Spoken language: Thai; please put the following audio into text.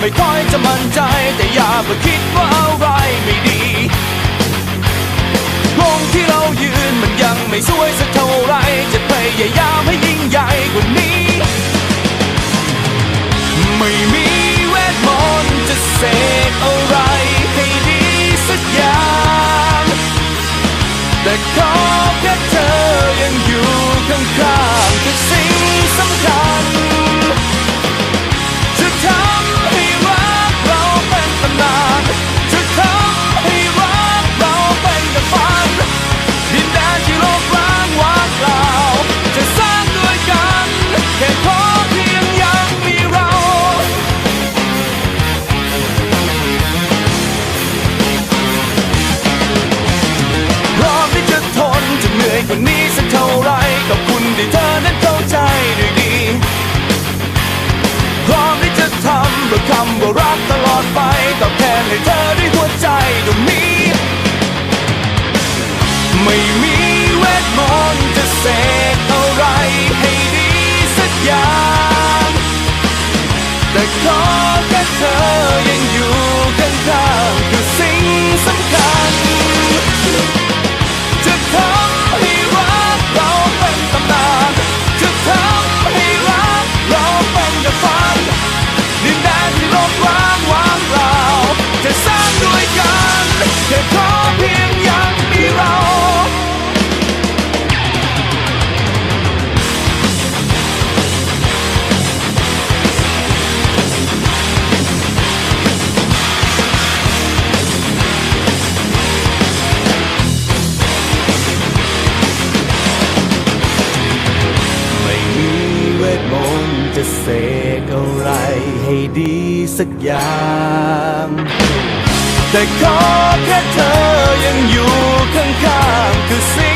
ไม่ค่อยจะมั่นใจ แต่อย่าเพิ่งคิดว่าอะไรไม่ดีวงที่เรายืนมันยังไม่สวยสักเท่าไร จะพยายามให้ วันนี้สักเท่าไรขอบคุณที่เธอนั้นเข้าใจด้วยดี พร้อมที่จะทำเพื่อคำว่ารักตลอดไปตอบแทนให้เธอด้วยหัวใจตรงนี้ ไม่มีเวทมนต์จะเสก สกอะไรให้ดีสักอย่าง แต่ขอแค่เธอยังอยู่ข้างๆคือสิ